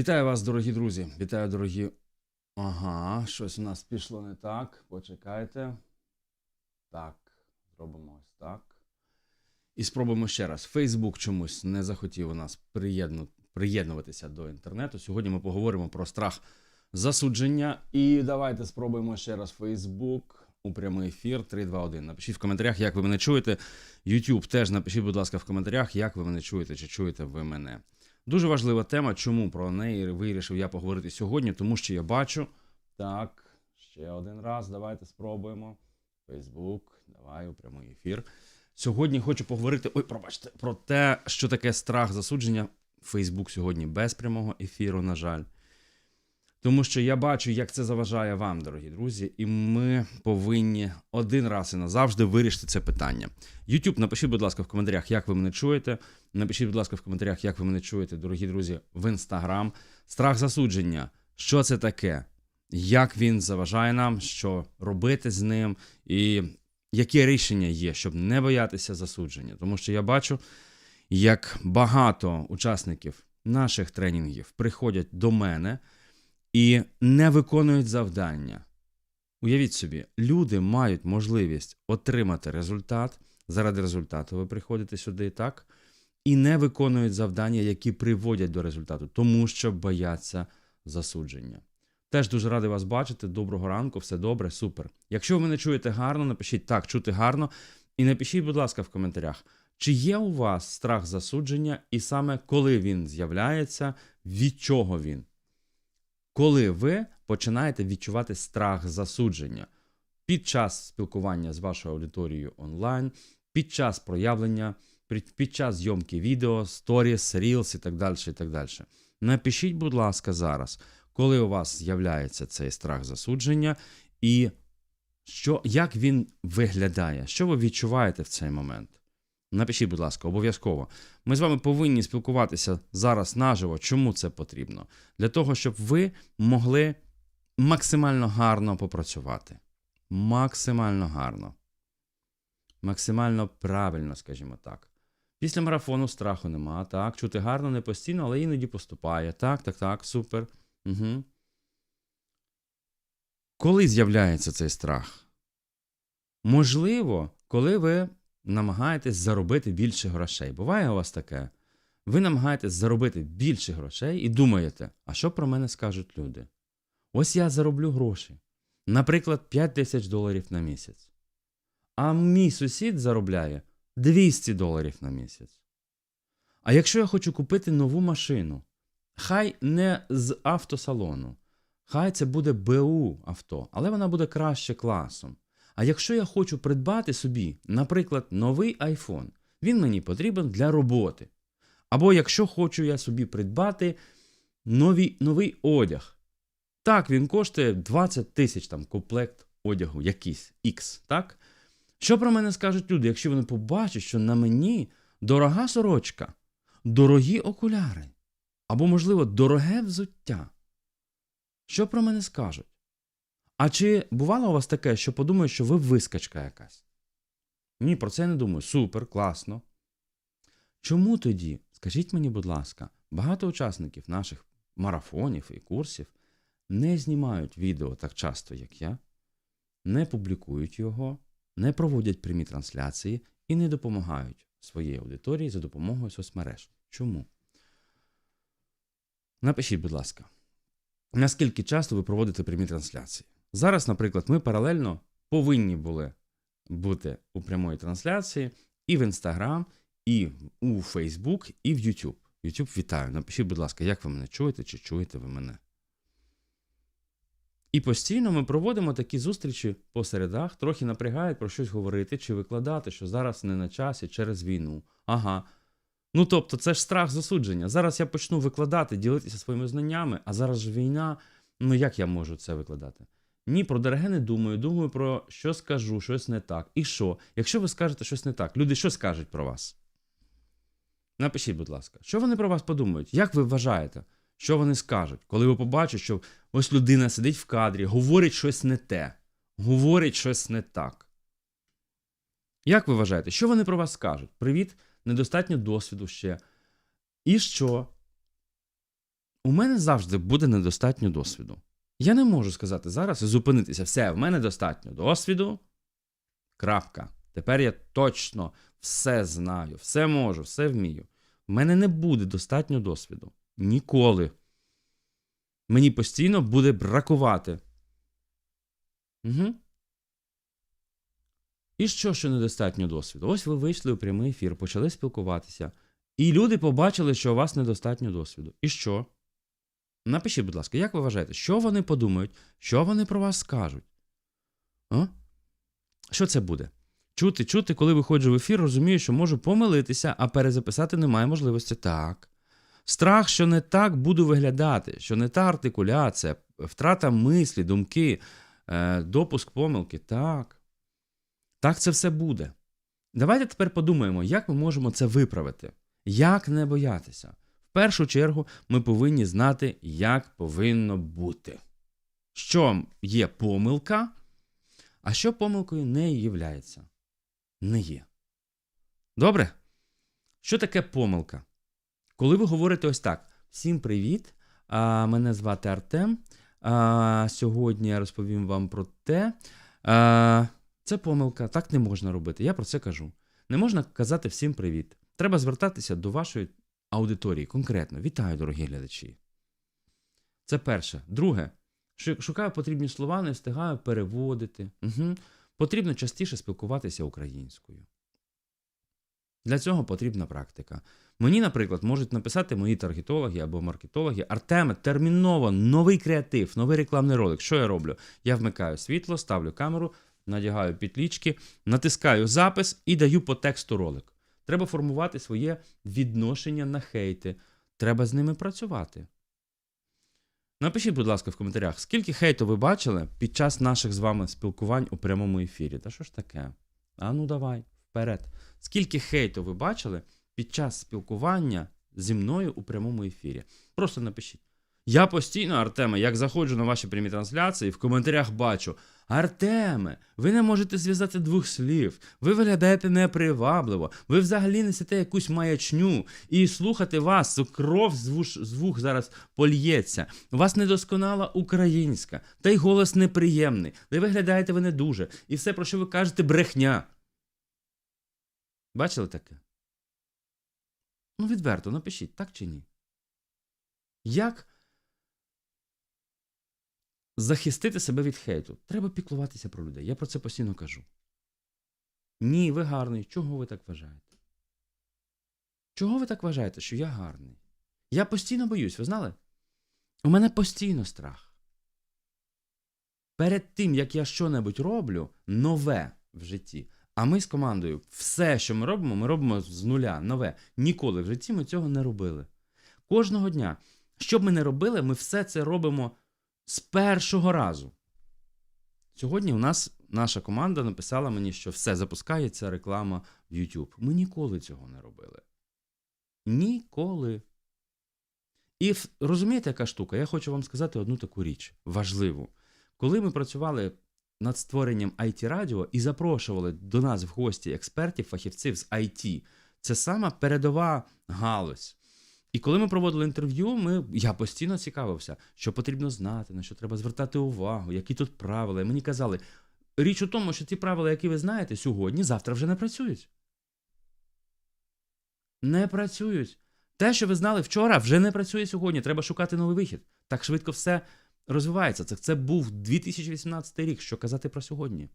Вітаю вас, дорогі друзі. Вітаю, дорогі. Ага, щось у нас пішло не так. Почекайте. Так, зробимо ось так. І спробуємо ще раз. Фейсбук чомусь не захотів у нас приєдну... приєднуватися до інтернету. Сьогодні ми поговоримо про страх засудження. І давайте спробуємо ще раз Фейсбук у прямий ефір 321. Напишіть в коментарях, як ви мене чуєте. YouTube теж напишіть, будь ласка, в коментарях, як ви мене чуєте, чи чуєте ви мене. Дуже важлива тема, чому про неї вирішив я поговорити сьогодні, тому що я бачу. Так, ще один раз. Давайте спробуємо. Фейсбук, давай у прямий ефір. Сьогодні хочу поговорити. Ой, пробачте, про те, що таке страх засудження. Фейсбук сьогодні без прямого ефіру, на жаль. Тому що я бачу, як це заважає вам, дорогі друзі, і ми повинні один раз і назавжди вирішити це питання. YouTube, напишіть, будь ласка, в коментарях, як ви мене чуєте. Напишіть, будь ласка, в коментарях, як ви мене чуєте, дорогі друзі, в інстаграм. Страх засудження. Що це таке? Як він заважає нам, що робити з ним, і які рішення є, щоб не боятися засудження? Тому що я бачу, як багато учасників наших тренінгів приходять до мене і не виконують завдання. Уявіть собі, люди мають можливість отримати результат. Заради результату ви приходите сюди, так? І не виконують завдання, які приводять до результату, тому що бояться засудження. Теж дуже радий вас бачити. Доброго ранку, все добре, супер. Якщо ви мене чуєте гарно, напишіть так, чути гарно. І напишіть, будь ласка, в коментарях, чи є у вас страх засудження, і саме коли він з'являється, від чого він? Коли ви починаєте відчувати страх засудження під час спілкування з вашою аудиторією онлайн, під час проявлення, під, час зйомки відео, сторіс, рілс і так далі. і так далі. Напишіть, будь ласка, зараз, коли у вас з'являється цей страх засудження, і що, як він виглядає, що ви відчуваєте в цей момент? Напишіть, будь ласка, обов'язково. Ми з вами повинні спілкуватися зараз наживо. Чому це потрібно? Для того, щоб ви могли максимально гарно попрацювати. Максимально гарно. Максимально правильно, скажімо так. Після марафону страху нема. Так, чути гарно, не постійно, але іноді поступає. Так, так, так, супер. Угу. Коли з'являється цей страх? Можливо, коли ви намагаєтесь заробити більше грошей. Буває у вас таке? Ви намагаєтесь заробити більше грошей і думаєте, а що про мене скажуть люди? Ось я зароблю гроші. Наприклад, 5 тисяч доларів на місяць. А мій сусід заробляє 200 доларів на місяць. А якщо я хочу купити нову машину, хай не з автосалону, хай це буде БУ авто, але вона буде краще класом. А якщо я хочу придбати собі, наприклад, новий iPhone, він мені потрібен для роботи. Або якщо хочу я собі придбати новий, новий одяг. Так, він коштує 20 тисяч там комплект одягу, якийсь X, так? Що про мене скажуть люди, якщо вони побачать, що на мені дорога сорочка, дорогі окуляри, або, можливо, дороге взуття? Що про мене скажуть? А чи бувало у вас таке, що подумають, що ви вискачка якась? Ні, про це я не думаю. Супер, класно. Чому тоді, скажіть мені, будь ласка, багато учасників наших марафонів і курсів не знімають відео так часто, як я, не публікують його, не проводять прямі трансляції і не допомагають своїй аудиторії за допомогою соцмереж? Чому? Напишіть, будь ласка, наскільки часто ви проводите прямі трансляції? Зараз, наприклад, ми паралельно повинні були бути у прямої трансляції і в Instagram, і у Facebook, і в YouTube. YouTube вітаю. Напишіть, будь ласка, як ви мене чуєте, чи чуєте ви мене. І постійно ми проводимо такі зустрічі по середах, трохи напрягають про щось говорити чи викладати, що зараз не на часі через війну. Ага. Ну тобто, це ж страх засудження. Зараз я почну викладати, ділитися своїми знаннями, а зараз ж війна. Ну як я можу це викладати? Ні, про дороге не думаю. Думаю про що скажу, щось не так. І що? Якщо ви скажете щось не так, люди що скажуть про вас? Напишіть, будь ласка, що вони про вас подумають? Як ви вважаєте, що вони скажуть, коли ви побачите, що ось людина сидить в кадрі, говорить щось не те, говорить щось не так? Як ви вважаєте, що вони про вас скажуть? Привіт, недостатньо досвіду ще. І що? у мене завжди буде недостатньо досвіду. Я не можу сказати зараз і зупинитися. Все, в мене достатньо досвіду. Крапка. Тепер я точно все знаю, все можу, все вмію. В мене не буде достатньо досвіду. Ніколи. Мені постійно буде бракувати. Угу. І що, що недостатньо досвіду? Ось ви вийшли у прямий ефір, почали спілкуватися. І люди побачили, що у вас недостатньо досвіду. І що? Напишіть, будь ласка, як ви вважаєте, що вони подумають, що вони про вас скажуть? А? Що це буде? Чути, чути, коли виходжу в ефір, розумію, що можу помилитися, а перезаписати немає можливості. Так. Страх, що не так буду виглядати, що не та артикуляція, втрата мислі, думки, е, допуск помилки. Так. Так це все буде. Давайте тепер подумаємо, як ми можемо це виправити. Як не боятися? Першу чергу ми повинні знати, як повинно бути. Що є помилка, а що помилкою не являється. Не є. Добре? Що таке помилка? Коли ви говорите ось так: всім привіт! А, мене звати Артем. А, сьогодні я розповім вам про те. А, це помилка, так не можна робити. Я про це кажу. Не можна казати всім привіт. Треба звертатися до вашої аудиторії конкретно. Вітаю, дорогі глядачі. Це перше. Друге, шу- шукаю потрібні слова, не встигаю переводити. Угу. Потрібно частіше спілкуватися українською. Для цього потрібна практика. Мені, наприклад, можуть написати мої таргетологи або маркетологи Артеме, терміново новий креатив, новий рекламний ролик. Що я роблю? Я вмикаю світло, ставлю камеру, надягаю підлічки, натискаю запис і даю по тексту ролик. Треба формувати своє відношення на хейти. Треба з ними працювати. Напишіть, будь ласка, в коментарях, скільки хейту ви бачили під час наших з вами спілкувань у прямому ефірі? Та що ж таке? А ну давай, вперед. Скільки хейту ви бачили під час спілкування зі мною у прямому ефірі? Просто напишіть. Я постійно, Артеме, як заходжу на ваші прямі трансляції, в коментарях бачу: Артеме, ви не можете зв'язати двох слів, ви виглядаєте непривабливо, ви взагалі несете якусь маячню, і слухати вас, кров з вух зараз польється. У вас недосконала українська, та й голос неприємний, де виглядаєте ви не дуже, і все, про що ви кажете, брехня. Бачили таке? Ну, відверто, напишіть, так чи ні? Як захистити себе від хейту? Треба піклуватися про людей. Я про це постійно кажу. Ні, ви гарний. Чого ви так вважаєте? Чого ви так вважаєте, що я гарний? Я постійно боюсь, ви знали? У мене постійно страх. Перед тим, як я що-небудь роблю, нове в житті. А ми з командою все, що ми робимо, ми робимо з нуля, нове. Ніколи в житті ми цього не робили. Кожного дня, що б ми не робили, ми все це робимо з першого разу. Сьогодні у нас наша команда написала мені, що все запускається реклама в YouTube. Ми ніколи цього не робили. Ніколи. І розумієте, яка штука? Я хочу вам сказати одну таку річ важливу. Коли ми працювали над створенням it радіо і запрошували до нас в гості експертів, фахівців з IT, це сама передова галузь. І коли ми проводили інтерв'ю, ми, я постійно цікавився, що потрібно знати, на що треба звертати увагу, які тут правила. І мені казали, річ у тому, що ті правила, які ви знаєте сьогодні, завтра вже не працюють. Не працюють. Те, що ви знали вчора, вже не працює сьогодні. Треба шукати новий вихід. Так швидко все розвивається. Це, це був 2018 рік, що казати про сьогодні.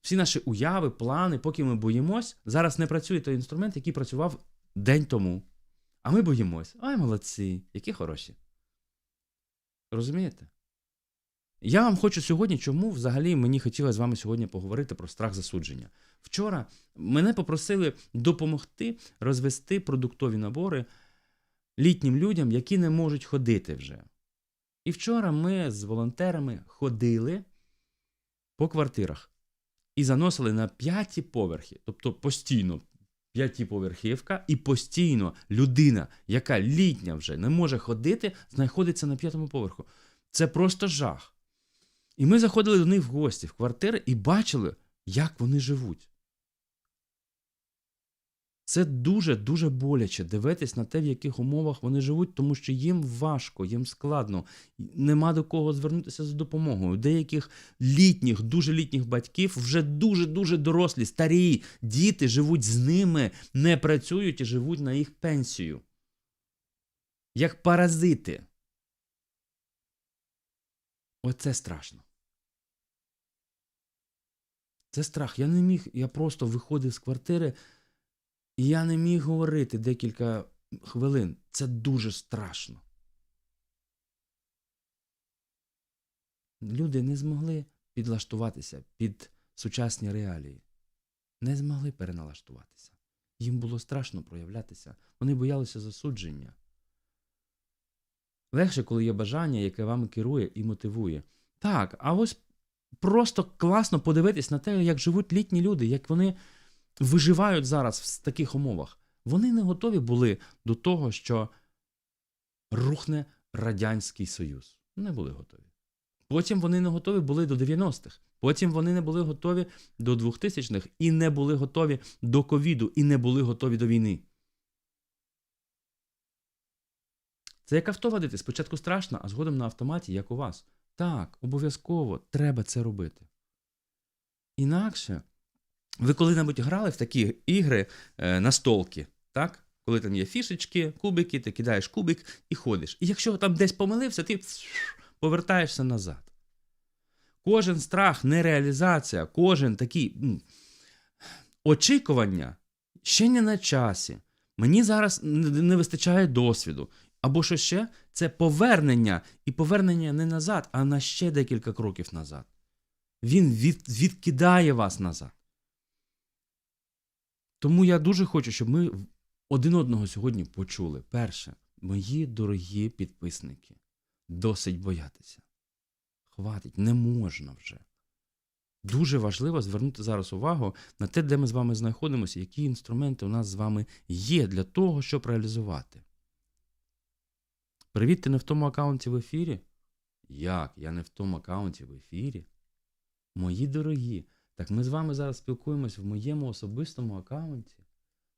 Всі наші уяви, плани, поки ми боїмось, зараз не працює той інструмент, який працював день тому. А ми боїмось. Ай, молодці, які хороші. Розумієте? Я вам хочу сьогодні, чому взагалі мені хотілося з вами сьогодні поговорити про страх засудження. Вчора мене попросили допомогти розвести продуктові набори літнім людям, які не можуть ходити вже. І вчора ми з волонтерами ходили по квартирах і заносили на п'яті поверхи, тобто постійно п'ятиповерхівка, і постійно людина, яка літня вже не може ходити, знаходиться на п'ятому поверху. Це просто жах. І ми заходили до них в гості в квартири і бачили, як вони живуть. Це дуже-дуже боляче дивитись на те, в яких умовах вони живуть, тому що їм важко, їм складно, нема до кого звернутися за допомогою. Деяких літніх, дуже літніх батьків вже дуже-дуже дорослі, старі діти живуть з ними, не працюють і живуть на їх пенсію. Як паразити. Оце страшно. Це страх. Я не міг, я просто виходив з квартири, і я не міг говорити декілька хвилин. Це дуже страшно. Люди не змогли підлаштуватися під сучасні реалії. Не змогли переналаштуватися. Їм було страшно проявлятися. Вони боялися засудження. Легше, коли є бажання, яке вами керує і мотивує. Так, а ось просто класно подивитись на те, як живуть літні люди, як вони виживають зараз в таких умовах. Вони не готові були до того, що рухне Радянський Союз. Не були готові. Потім вони не готові були до 90-х. Потім вони не були готові до 2000-х і не були готові до ковіду, і не були готові до війни. Це як авто водити. Спочатку страшно, а згодом на автоматі, як у вас. Так, обов'язково треба це робити. Інакше, ви коли-небудь грали в такі ігри е, на столки, так? Коли там є фішечки, кубики, ти кидаєш кубик і ходиш. І якщо там десь помилився, ти повертаєшся назад. Кожен страх, нереалізація, кожен такий очікування ще не на часі. Мені зараз не вистачає досвіду. Або що ще? Це повернення, і повернення не назад, а на ще декілька кроків назад. Він від, відкидає вас назад. Тому я дуже хочу, щоб ми один одного сьогодні почули. Перше, мої дорогі підписники, досить боятися. Хватить, не можна вже. Дуже важливо звернути зараз увагу на те, де ми з вами знаходимося, які інструменти у нас з вами є для того, щоб реалізувати. Привіт, ти не в тому аккаунті в ефірі? Як? Я не в тому аккаунті в ефірі? Мої дорогі, так ми з вами зараз спілкуємось в моєму особистому аккаунті.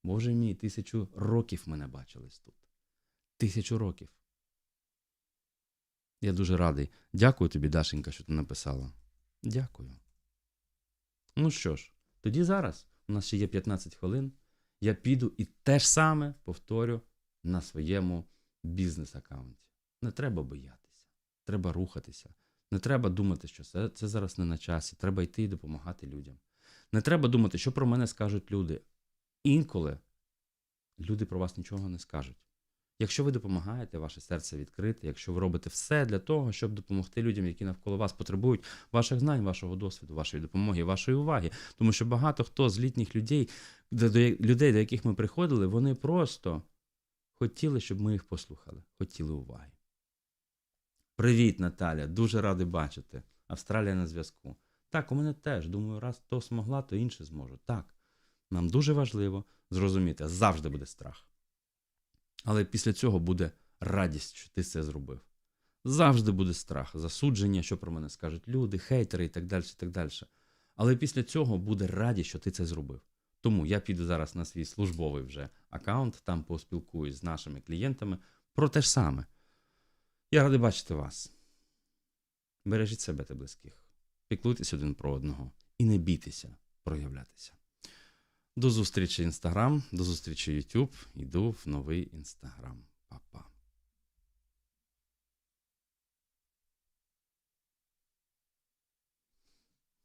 Боже мій, тисячу років мене бачились тут. Тисячу років. Я дуже радий. Дякую тобі, Дашенька, що ти написала. Дякую. Ну що ж, тоді зараз, у нас ще є 15 хвилин, я піду і те ж саме повторю на своєму бізнес-аккаунті. Не треба боятися, треба рухатися. Не треба думати, що це, це зараз не на часі. Треба йти і допомагати людям. Не треба думати, що про мене скажуть люди. Інколи люди про вас нічого не скажуть. Якщо ви допомагаєте, ваше серце відкрите, якщо ви робите все для того, щоб допомогти людям, які навколо вас потребують ваших знань, вашого досвіду, вашої допомоги, вашої уваги. Тому що багато хто з літніх людей, до, до людей, до яких ми приходили, вони просто хотіли, щоб ми їх послухали, хотіли уваги. Привіт, Наталя! Дуже радий бачити. Австралія на зв'язку. Так, у мене теж. Думаю, раз то змогла, то інше зможу. Так. Нам дуже важливо зрозуміти, завжди буде страх. Але після цього буде радість, що ти це зробив. Завжди буде страх, засудження, що про мене скажуть люди, хейтери і так далі. так далі. Але після цього буде радість, що ти це зробив. Тому я піду зараз на свій службовий вже аккаунт, там поспілкуюсь з нашими клієнтами про те ж саме. Я радий бачити вас. Бережіть себе та близьких, піклуйтесь один про одного і не бійтеся проявлятися. До зустрічі Інстаграм, до зустрічі YouTube. Йду в новий Інстаграм.